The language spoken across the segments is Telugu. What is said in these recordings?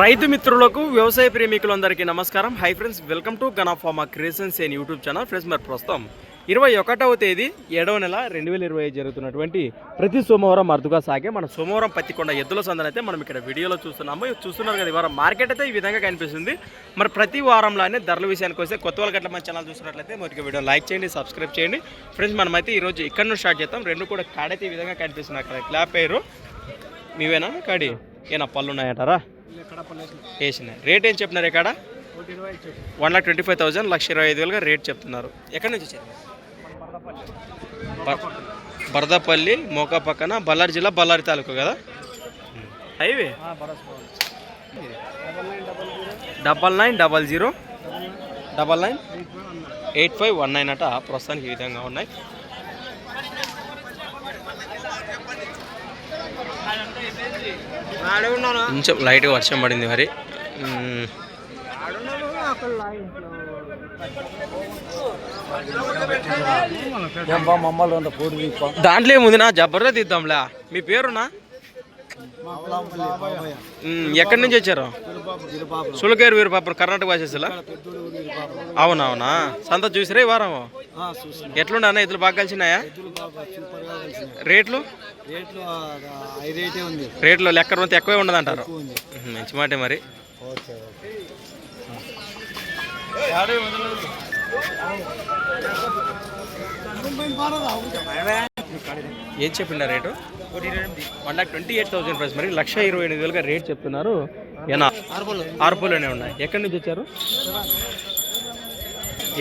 రైతు మిత్రులకు వ్యవసాయ ప్రేమికులందరికీ నమస్కారం. Hi friends welcome to గనాఫామా creations and YouTube channel friends మరి ప్రస్తుతం ఇరవై ఒకటవ తేదీ ఏడవ నెల రెండు వేల ఇరవై ఐదు జరుగుతున్నటువంటి ప్రతి సోమవారం అరుదుగా సాగే మన సోమవారం పత్తికొండ ఎద్దుల సందని అయితే మనం ఇక్కడ వీడియోలో చూస్తున్నాము. చూస్తున్నారు కదా ఇవాళ మార్కెట్ అయితే ఈ విధంగా కనిపిస్తుంది. మరి ప్రతి వారంలోనే ధరల విషయానికి వస్తే కొత్త వాళ్ళ గట్ల మన ఛానల్ చూసినట్లయితే మొదటి వీడియో లైక్ చేయండి సబ్స్క్రైబ్ చేయండి. ఫ్రెండ్స్ మనమైతే ఈరోజు ఇక్కడ నుంచి స్టార్ట్ చేస్తాం రెండు కూడా కాడైతే ఈ విధంగా కనిపిస్తున్నాయి. అక్కడ క్లాప్ అయ్యారు. మీవేనా? కాడి ఏనా పళ్ళు ఉన్నాయంటారా వేసినాయి. రేట్ ఏం చెప్పినారు ఇక్కడ? One lakh twenty five thousand లక్ష ఇరవై ఐదు వేలుగా రేట్ చెప్తున్నారు. ఎక్కడి నుంచి వచ్చారు? బరదపల్లి మోకా పక్కన బళ్ళారి జిల్లా బళ్ళారి తాలూకు కదా? అవి double nine double zero. Double nine? Eight five one nine అట. ప్రస్తుతానికి ఈ విధంగా ఉన్నాయి. కొంచెం లైట్గా వర్షం పడింది మరి. దాంట్లో ఏముంది నా? జబర్దస్త్ ఇద్దాంలే మీ పేరునా? ఎక్కడి నుంచి వచ్చారు? సులకేరు వీరపాపం కర్ణాటక భాషలా అవునవునా సంత చూసిరా ఈ వారం? ఎట్లుండే అన్న? ఇద్దరు బాగా కలిసినాయా. రేట్లు? రేట్లు లెక్క రొంత ఎక్కువే ఉంది. మ్మ్, మంచి మాట మరి. ఏం చెప్పిండ rate? One lakh twenty eight thousand price. మరి లక్ష ఇరవై ఎనిమిది వేలుగా రేట్ చెప్తున్నారు. ఏనా ఆర్పోలోనే ఉన్నాయి. ఎక్కడి నుంచి వచ్చారు?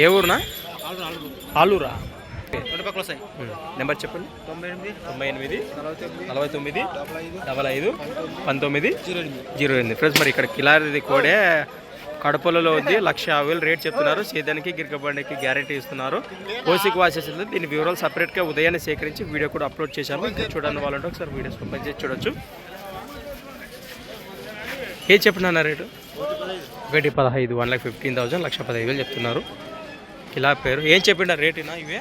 ఏ ఊరునా? ఆలూరా. నెంబర్ చెప్పండి. తొంభై ఎనిమిది నలభై తొమ్మిది డబల్ ఐదు పంతొమ్మిది జీరో ఎనిమిది. జీరో ఎనిమిది. ఫ్రెండ్స్ మరి ఇక్కడ కిలారిది కోడే కడపలలో ఉంది. లక్ష యాభై వేలు రేట్ చెప్తున్నారు. సేదానికి గిరికబండికి గ్యారంటీ ఇస్తున్నారు. ఓసిక్ వాచెస్ ఉంది. దీని వివరాలు సపరేట్గా ఉదయాన్నే సేకరించి వీడియో కూడా అప్లోడ్ చేశాను. ఇంకా చూడండి వాళ్ళంటే ఒకసారి వీడియోస్ పంపించి చేసి చూడొచ్చు. ఏ చెప్పినా రేటు? ఒకటి పదహైదు వన్ లాక్ ఫిఫ్టీన్ థౌసండ్ లక్ష పదహైదు వేలు చెప్తున్నారు. కిలా పేరు. ఏం చెప్పిండ రేటునా ఇవే?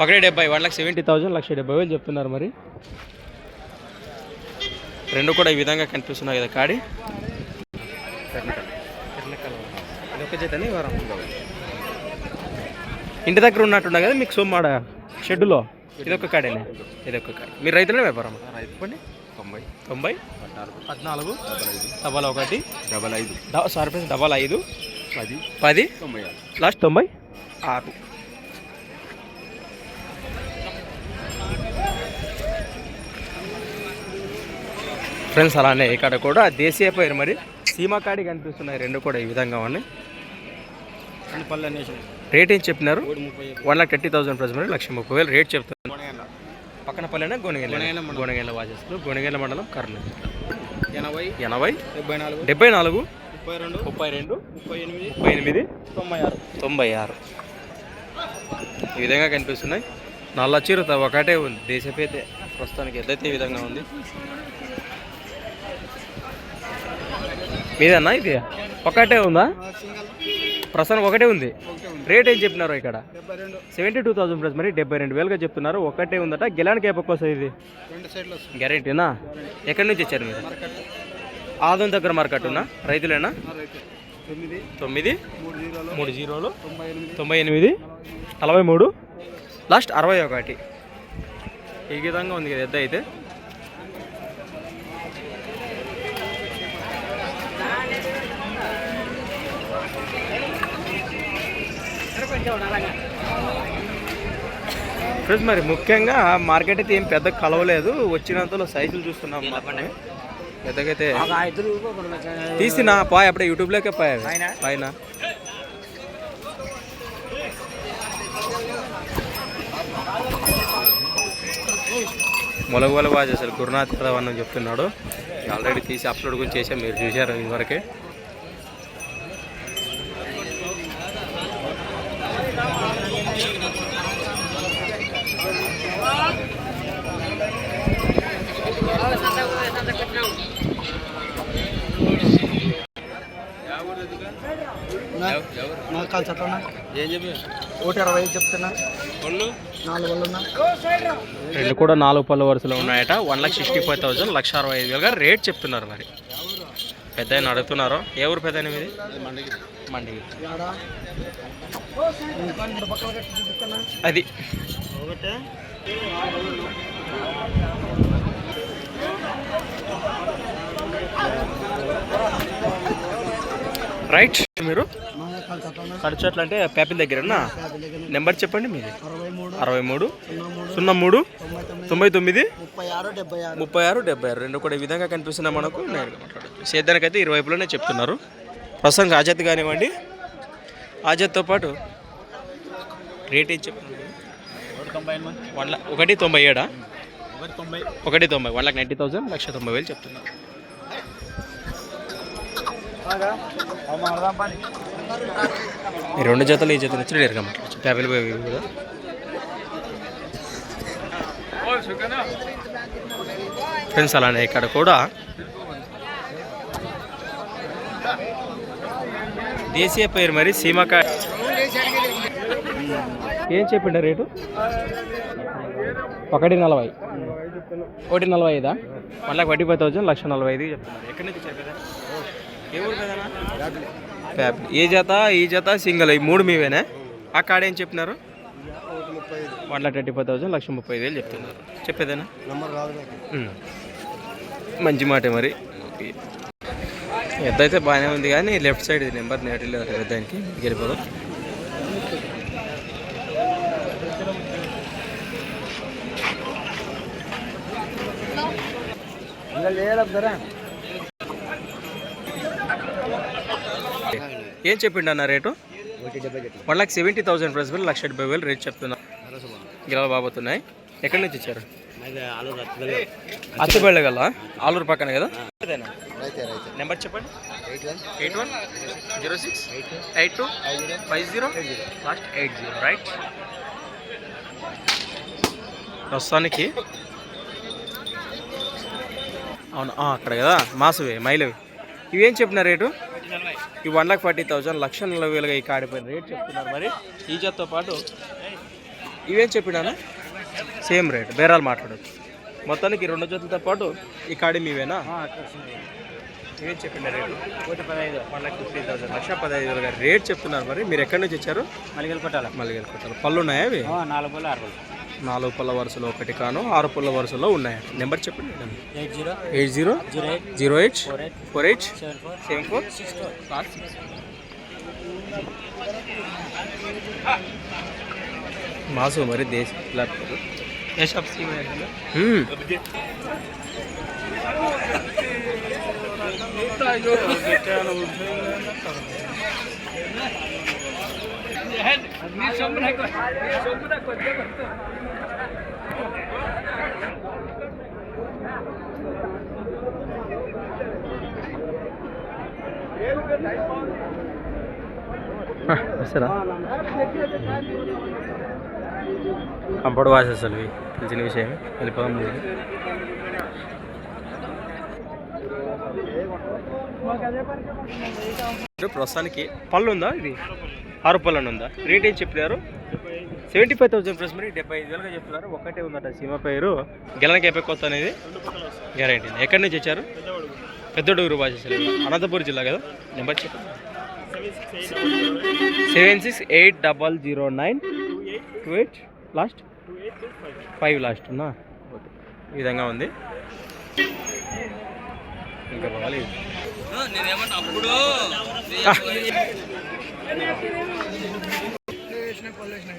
ఒకటే డెబ్బై వన్ లాక్ సెవెంటీ థౌసండ్ లక్ష డెబ్బై వేలు చెప్తున్నారు మరి. రెండు కూడా ఈ విధంగా కనిపిస్తున్నాయి కదా కాడి. ఇంటి దగ్గర ఉన్నట్టున్నా కదా మీకు సొమ్మాడ షెడ్డులో? ఇది ఒక కాడేనే? ఇది ఒక కాడి. మీరు రైతులే వ్యాపారం తొంభై. తొంభై? పద్నాలుగు. పద్నాలుగు. డబల్ ఐదు. డబల్ ఒకటి. డబల్ ఐదు. సారీ డబల్ ఐదు. పది. పది. తొంభై లాస్ట్ తొంభై? ఆరు. ఫ్రెండ్స్ అలానే ఇక్కడ కూడా దేశీయ పైరు మరి సీమకాడి కనిపిస్తున్నాయి. రెండు కూడా ఈ విధంగా ఉన్నాయి. రేట్ ఏం చెప్పినారు? One lakh thirty thousand price మరి లక్ష ముప్పై వేలు రేట్ చెప్తున్నారు. పక్కన పల్లెన? గొనగెల గొనగెల మండలం. గొనగెల వాజెస్లో గొనగెల మండలం కర్నూలు. ఎనభై. ఎనభై? డెబ్బై నాలుగు. డెబ్బై నాలుగు? ముప్పై రెండు. ముప్పై రెండు. ముప్పై ఎనిమిది. ముప్పై ఎనిమిది? తొంభై ఆరు. తొంభై ఆరు. ఈ విధంగా కనిపిస్తున్నాయి. నల్ల చిరుత ఒకటే ఉంది. దేశపేతే ప్రస్తుతానికి ఎద్దైతే ఈ విధంగా ఉంది. మీదన్నా ఇది? ఒకటే ఉందా? ప్రస్తుతానికి ఒకటే ఉంది. రేట్ ఏం చెప్పినారు ఇక్కడ? సెవెంటీ టూ థౌసండ్ ప్లస్ మరి డెబ్బై రెండు వేలుగా చెప్తున్నారు. ఒకటే ఉందట. గెలానికి వస్తుంది ఇది. వస్తుంది గ్యారెంటీనా? ఎక్కడి నుంచి వచ్చారు మీరు? ఆదం దగ్గర మార్కెట్ ఉన్నా? రైతులేనా? తొమ్మిది మూడు జీరోలు తొంభై ఎనిమిది తొంభై ఎనిమిది నలభై మూడు. లాస్ట్ అరవై ఒకటి. ఈ విధంగా ఉంది కదా ఎద్ద అయితే. ఫ్రెండ్స్ మరి ముఖ్యంగా మార్కెట్ అయితే ఏం పెద్ద కలవలేదు. వచ్చినంతలో సైజులు చూస్తున్నాం మాత్రమే. పెద్దగైతే తీసిన పాయ్ అప్పుడే యూట్యూబ్లోకే పాయ పైన? మొలగోల బాగా చేశారు గురునాథ్ అని చెప్తున్నాడు. ఆల్రెడీ తీసి అప్లోడ్ కూడా చేసాం మీరు చూశారు ఇదివరకే నా కాల్ చెప్తున్నా ఏం చెప్పి? ఒకటి అరవై ఐదు చెప్తున్నా నాలుగు ఉన్నా రెండు కూడా నాలుగు పళ్ళు వరుసలో ఉన్నాయట. One lakh sixty five thousand లక్ష అరవై ఐదు వేలుగా రేట్ చెప్తున్నారు మరి. పెద్ద ఆయన అడుగుతున్నారు? ఏ ఊరు పెద్ద మీది? మండి అది. ఒకటే. రైట్ మీరు? ఎట్లా అంటే దగ్గరనా? దగ్గర నెంబర్ చెప్పండి మీది. అరవై మూడు. సున్నా మూడు. తొంభై తొమ్మిది. ముప్పై ఆరు డెబ్బై ఆరు. ముప్పై ఆరు డెబ్బై ఆరు. రెండు కూడా ఈ విధంగా కనిపిస్తున్నాయి మనకు. నేరుగా మాట్లాడచ్చు సేద్యానికి అయితే ఇరువైపులోనే చెప్తున్నారు. ప్రస్తుతం ఆజత్ కానివ్వండి. ఆజత్తో పాటు రేట్ ఏం చెప్తున్నారు? వన్ ఒకటి తొంభై ఏడా? ఒకటి తొంభై. ఒకటి తొంభై. వన్ లాక్ నైంటీ థౌసండ్ లక్ష తొంభై వేలు చెప్తున్నారు. ఈ రెండు జతలు ఈ జతలు వచ్చి నేరుగా యాభై కూడా. ఫ్రెండ్స్ అలానే ఇక్కడ కూడా దేశీయ పేరు మరి సీమకాయ ఏం చెప్పిండ రేటు? ఒకటి నలభై. ఒకటి నలభై ఐదా? మళ్ళీ ట్వంటీ ఫైవ్ థౌసండ్ లక్ష నలభై ఐదు చెప్తున్నారు. ఎక్కడి నుంచి చెప్పారా? ఏ జత ఈ జత సింగిల్ ఈ మూడు మీవేనా? ఆ కాడ ఏం చెప్పినారు? One lakh twenty five thousand లక్ష ముప్పై ఐదు వేలు చెప్తున్నారు. చెప్పేదేనా. మంచి మాటే మరి. ఎద్దయితే బాగానే ఉంది కానీ లెఫ్ట్ సైడ్ ఇది నెంబర్ నేటి దానికి. ఇంకా లేదరా ఏం చెప్పిండు అన్న rate? One lakh seventy thousand price bill లక్ష డెబ్బై వేలు రేట్ చెప్తున్నా. గిరాలు బాబోతున్నాయి. ఎక్కడి నుంచి ఇచ్చారు? అత్తిపల్లి గల ఆలూరు పక్కన కదా? నెంబర్ చెప్పండి. Eight one zero six eight two five zero last eight zero right ప్రస్తుతానికి అవును అక్కడ కదా? మాసువే మైలవి. ఇవేం చెప్పిన రేటు? ఈ వన్ లాక్ ఫార్టీ థౌజండ్ లక్ష నలభై వేలుగా ఈ కాడిపోయిన రేట్ చెప్తున్నారు మరి. ఈ జతతో పాటు ఇవేం చెప్పినానా? సేమ్ రేట్ బేరాలు మాట్లాడచ్చు మొత్తానికి ఈ రెండు జతలతో పాటు ఈ కాడి మీవేనా? ఏం చెప్పిండ రేటు? ఒకటి పదహైదు. వన్ లాక్ ఫిఫ్టీ థౌసండ్ లక్ష పదహైదు వేలుగా రేట్ చెప్తున్నారు మరి. మీరు ఎక్కడి నుంచి వచ్చారు? మలిగలు కొట్టాలి మల్లిగల్ కొట్టాలి పళ్ళు ఉన్నాయా అవి నాలుగు పళ్ళు ఆరు పళ్ళు. నాలుగు పళ్ళ వరుసలో ఒకటి కాను ఆరు పళ్ళ వరుసలో ఉన్నాయి. నెంబర్ చెప్పండి eight zero eight zero zero eight zero eight four eight seven four mass మరి దేశ షాప్ వస్తారా? కంపౌండ్ వాసెస్ అసలు తెలిసిన విషయం. వెళ్ళిపోదాం. ఇప్పుడు ప్రస్తుతానికి పళ్ళు ఉందా ఇది? ఆరు పళ్ళు అని ఉందా? రేట్ ఏం చెప్పారు సెవెంటీ ఫైవ్ థౌసండ్ ప్లస్ మరి డెబ్బై ఐదు వేలుగా చెప్తున్నారు. ఒకటే ఉందట సీమ పేరు. గెలనకి ఎప్పటి కొత్త అనేది. గ్యారంటీ. ఎక్కడి నుంచి వచ్చారు? పెద్దడూరు భాష అనంతపురం జిల్లా కదా? నెంబర్ చెప్పండి seven six eight double zero nine two eight last five last ఉన్నా? ఓకే ఈ విధంగా ఉంది. ఇంకా బాగాలి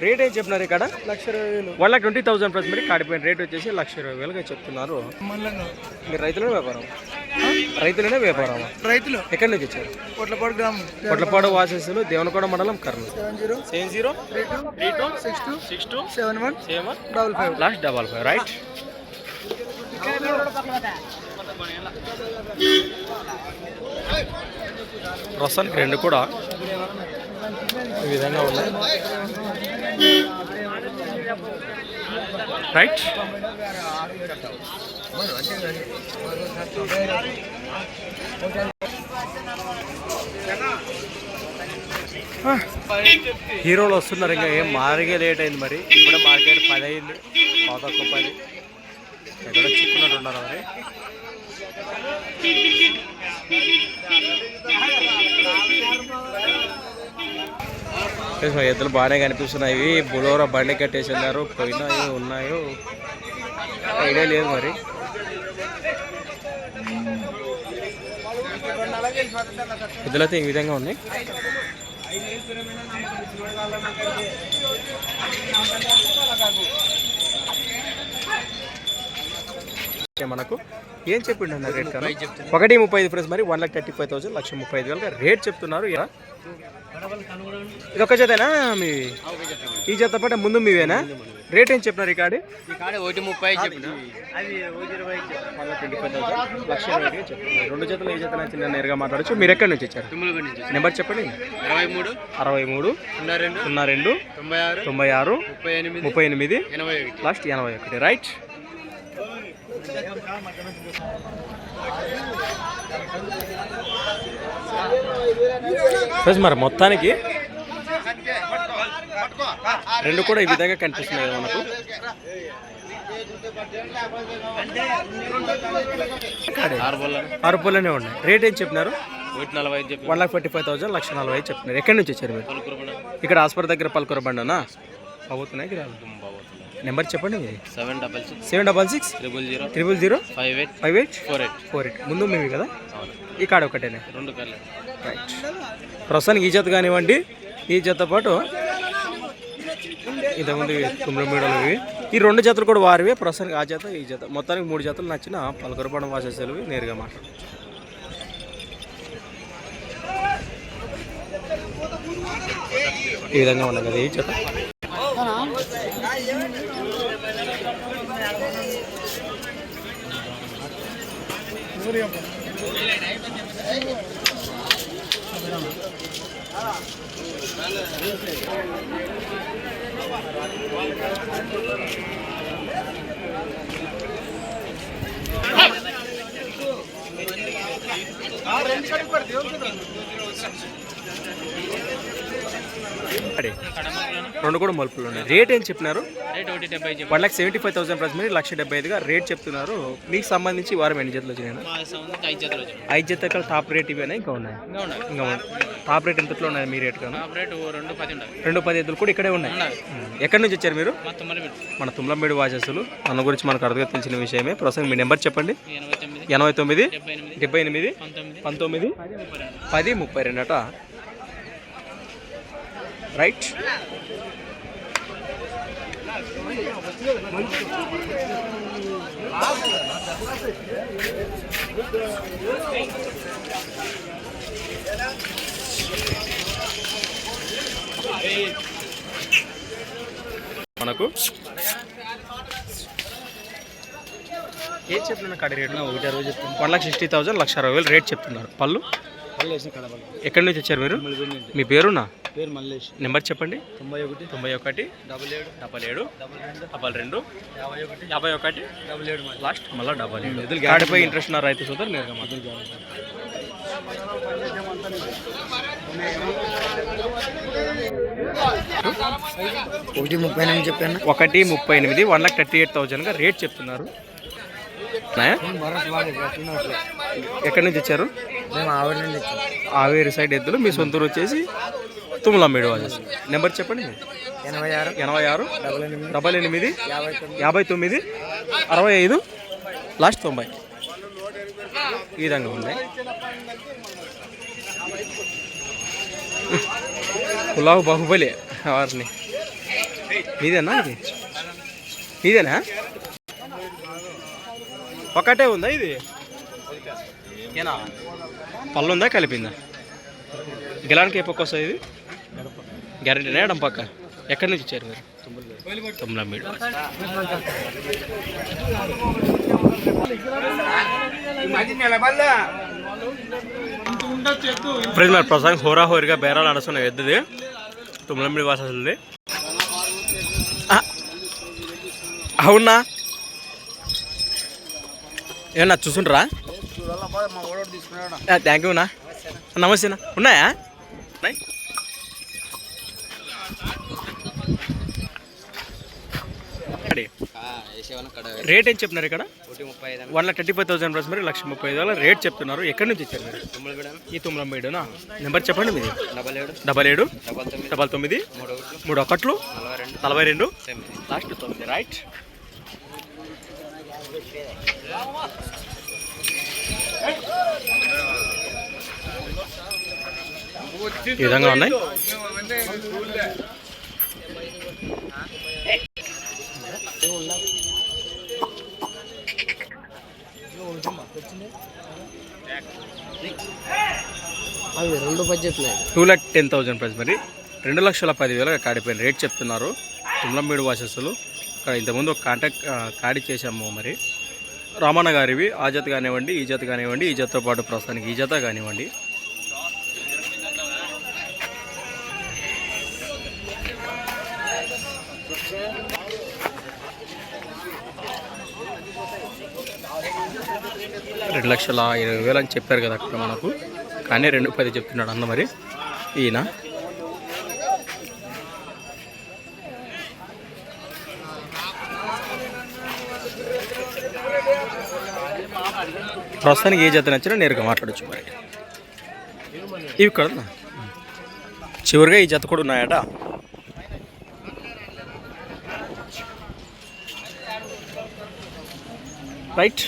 రేట్ ఏం చెప్తున్నారు ఇక్కడ? లక్ష ఇరవై వేలు one lakh twenty thousand plus మరి కాడిపోయిన రేట్ వచ్చేసి లక్ష ఇరవై వేలుగా చెప్తున్నారు మీరు రైతులనే వ్యాపారం? రైతులనే వ్యాపారం? రైతులు. ఎక్కడి నుంచి వచ్చారు? కొట్లపాడు గ్రామం. కొట్లపాడు వాసెస్లు దేవనకోడ మండలం Kurnool. Seven zero. Seven zero. Three two. Three two. Six two. Six two. Seven one. Seven double five. Last double five right. ప్రస్తుతానికి రెండు కూడా. ఈ విధంగా ఉన్నాయి. రైట్ హీరోలు వస్తున్నారు ఇంకా ఏం మారిగే లేట్ అయింది మరి. ఇప్పుడు మార్కెట్ పది అయింది పాతొక్క పది. ఎక్కడ చిక్కున్నట్టు ఉన్నారు మరి. ఎద్దులు బాగానే కనిపిస్తున్నాయి. బులోరా బండి కట్టేసి వెళ్ళారు పోయినాయో ఉన్నాయో? ఐడియా లేదు మరి. ఎద్దులైతే ఈ విధంగా ఉన్నాయి మనకు ఏం చెప్పిండు అన్న రేట్ కదా ఒకటి ముప్పై ఐదు ప్రైస్ మరి one lakh thirty five thousand లక్ష ముప్పై ఐదు వేలుగా రేట్ చెప్తున్నారు ఇలా ఇది ఒక జతేనా మీ? ఈ జత పాట ముందు మీవేనా? రేట్ ఏం చెప్పినారు ఈ కాడి? ఒకటి ముప్పై లక్ష రెండు జతలు ఏ జత నచ్చింది నేరుగా మాట్లాడచ్చు. మీరు ఎక్కడి నుంచి నుంచి నెంబర్ చెప్పండి. ఇరవై మూడు అరవై మూడు సున్నా రెండు తొంభై ఆరు తొంభై ఆరు ముప్పై ఎనిమిది లాస్ట్ ఎనభై ఒకటి. రైట్. ఫ్రెండ్స్ మరి మొత్తానికి రెండు కూడా ఈ విధంగా కనిపిస్తున్నాయి మనకు. ఆరు బల్ల ఆరు పొలనే ఉన్నాయి. రేట్ ఏం చెప్పినారు? One lakh forty five thousand లక్ష నలభై చెప్తున్నారు ఎక్కడి నుంచి వచ్చారు మీరు? ఇక్కడ హాస్పిటల్ దగ్గర పలుకూర బండనా అవుతున్నాయి నెంబర్ చెప్పండి. మీది seven double six seven double six triple zero triple zero five eight five eight four eight four eight. ముందు మీవి కదా? ఈ కాడ ఒకటేనే. రెండు కర్లే రైట్ ప్రస్తుతానికి ఈ జత కానివ్వండి ఈ జత పాటు ఇంతకుముందు తొమ్మిది మీడలు ఇవి. ఈ రెండు జతలు కూడా వారివే. ప్రస్తుతానికి ఆ జత ఈ జత. మొత్తానికి మూడు జతలు నచ్చిన పలకరపడం వాసేసేవి నేరుగా మాట్లాడు ఈ విధంగా ఉన్నాయి కదా ఈ జత. రెండు కడుపు దేవుడు అడే. రెండు కూడా మలుపులు ఉన్నాయి. రేట్ ఏం చెప్పినారు? One lakh seventy five thousand plus మీరు లక్ష డెబ్బై ఐదుగా రేట్ చెప్తున్నారు. మీకు సంబంధించి వారం ఎన్ని జతలు వచ్చినాయి? ఐదు జతలు టాప్ రేట్ ఇవేనా? ఇంకా ఉన్నాయి? ఇంకా. టాప్ రేట్ ఎంతలో ఉన్నాయి మీ రేట్ కాను రెండు పది ఎద్దులు కూడా ఇక్కడే ఉన్నాయి. ఎక్కడి నుంచి వచ్చారు మీరు? మన తుమ్లంబేడు వాచస్సులు మన గురించి మనకు అర్థంగా తెలిసిన విషయమే. ప్రస్తుతం మీ నెంబర్ చెప్పండి. ఎనభై తొమ్మిది. డెబ్బై ఎనిమిది. పంతొమ్మిది. పది ముప్పై రెండు రెండట రైట్? మనకు ఏం చెప్తున్నా కడి రేట్? ఒకటి అరవై చెప్తున్నారు వన్ లాక్ సిక్స్టీ థౌసండ్ లక్ష అరవై వేలు రేట్ చెప్తున్నారు. పళ్ళు? ఎక్కడి నుంచి వచ్చారు మీరు? మీ పేరునా? పేరు మల్లేష్ నెంబర్ చెప్పండి. తొంభై ఒకటి. తొంభై ఒకటి. డబుల్ ఏడు. డబల్ ఏడు. డబుల్ రెండు. డబల్ రెండు. యాభై ఒకటి. యాభై ఒకటి. డబుల్ ఏడు లాస్ట్ మళ్ళీ డబల్ ఏడు. గాడిపై ఇంట్రెస్ట్ ఉన్న. రైతు సోదరు నేరుగా. ఒకటి ముప్పై ఎనిమిది చెప్పాను ఒకటి ముప్పై ఎనిమిది వన్ లాక్ థర్టీ ఎయిట్ థౌజండ్గా రేట్ చెప్తున్నారు? ఎక్కడి నుంచి వచ్చారు? ఆవేరు సైడ్ ఎద్దులు మీ సొంతూరు వచ్చేసి తుమ్మలమ్మేడు వచ్చేసి నెంబర్ చెప్పండి ఎనభై ఆరు ఎనభై ఆరు డబుల్ ఎనిమిది యాభై తొమ్మిది. అరవై ఐదు లాస్ట్ తొంభై. ఈ విధంగా ఉంది. పులావ్ బాహుబలి వారిని మీదేనా ఇది? మీదేనా? ఒకటే ఉందా ఇది? ఏనా? పళ్ళు ఉందా కలిపిందా? గెలానికి ఏ పక్క వస్తుంది ఇది? గ్యారెంటీనా? ఎడం పక్క? ఎక్కడి నుంచి ఇచ్చారు మీరు? తొమ్మిది ఫ్రెండ్స్ మరి ప్రస్తుతానికి హోరా హోరిగా బేరాలు నడుస్తున్నాయి ఎద్దుది. తుమ్మలమిడి వాసల్ది అవునా? ఏమన్నా చూసుంటారా థ్యాంక్ యూనా నమస్తేనా ఉన్నాయా? ఉన్నాయి. రేట్ ఏం చెప్తున్నారు ఇక్కడ? One lakh thirty five thousand plus మరి లక్ష ముప్పై ఐదు వేల రేట్ చెప్తున్నారు. ఎక్కడి నుంచి ఇచ్చారు మీరు? ఈ తుమ్మలంబేడునా నెంబర్ చెప్పండి మీది. డబల్ ఏడు డబల్ తొమ్మిది మూడు ఒకట్లు నలభై రెండు. లాస్ట్ తొమ్మిది రైట్ ఈ విధంగా ఉన్నాయి? అవి రెండు బడ్జెట్లే two lakh ten thousand price మరి. రెండు లక్షల పదివేల కాడిపోయిన రేట్ చెప్తున్నారు తుమ్లంబీడు వాసస్సులు. ఇక్కడ ఇంతకుముందు ఒక కాంటాక్ట్ కాడి చేశాము మరి. రామన్న గారివి ఆ జత కానివ్వండి ఈ జత కానివ్వండి ఈ జతతో పాటు ప్రస్తుతానికి ఈ జత కానివ్వండి. రెండు లక్షల ఇరవై వేలు అని చెప్పారు కదా అక్కడ మనకు. కానీ రెండు పది చెప్తున్నాడు అన్న మరి. ఈయన. ప్రస్తుతానికి ఏ జత నచ్చినా నేరుగా మాట్లాడచ్చు మరి. ఇవి కదా. చివరిగా ఈ జత కూడా ఉన్నాయట. రైట్.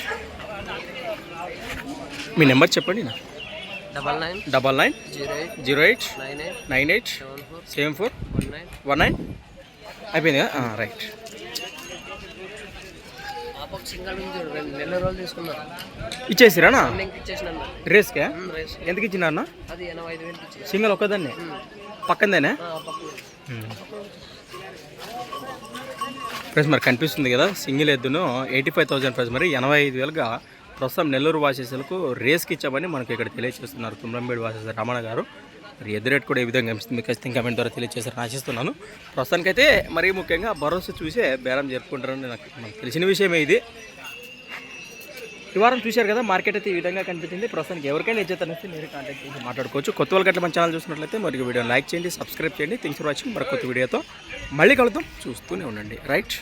మీ నెంబర్ చెప్పండి నా. Double nine double nine zero eight zero eight nine eight nine eight seven four one nine one nine. అయిపోయింది కదా? రైట్. ఇచ్చేసిరానా రేస్కే రైస్ ఎందుకు ఇచ్చినారన్నా సింగల్ ఒక్కదాన్నే? పక్కందేనా పక్కన ప్రైస్ మరి కనిపిస్తుంది కదా సింగిల్ ఎద్దును ఎయిటీ ఫైవ్ థౌసండ్ ప్రైస్ మరి ఎనభై ఐదు వేలుగా ప్రస్తుతం నెల్లూరు వాసేసులకు రేస్కి ఇచ్చామని మనకు ఇక్కడ తెలియజేస్తున్నారు తుమ్రంబేడు వాసేస రమణ గారు. మరి ఎద్దు రేట్ కూడా ఏ విధంగా అనిపిస్తుంది ఖచ్చితంగా కమెంట్ ద్వారా తెలియజేశారని ఆశిస్తున్నాను. ప్రస్తుతానికైతే మరీ ముఖ్యంగా భరోసా చూసే బేరం జరుపుకుంటారని నాకు తెలిసిన విషయమే ఇది. ఈ వారం చూశారు కదా మార్కెట్ అయితే ఈ విధంగా కనిపించింది. ప్రస్తుతానికి ఎవరికైనా ఇచ్చేత అనేసి మీరు కాంటాక్ట్ చేసి మాట్లాడుకోవచ్చు. కొత్త వాళ్ళకి మన ఛానల్ చూసినట్లయితే మరి వీడియో లైక్ చేయండి సబ్స్క్రైబ్ చేయండి. థింగ్స్ ఫర్ వాచింగ్ మరి కొత్త వీడియోతో మళ్ళీ కలుద్దాం. చూస్తూనే ఉండండి. రైట్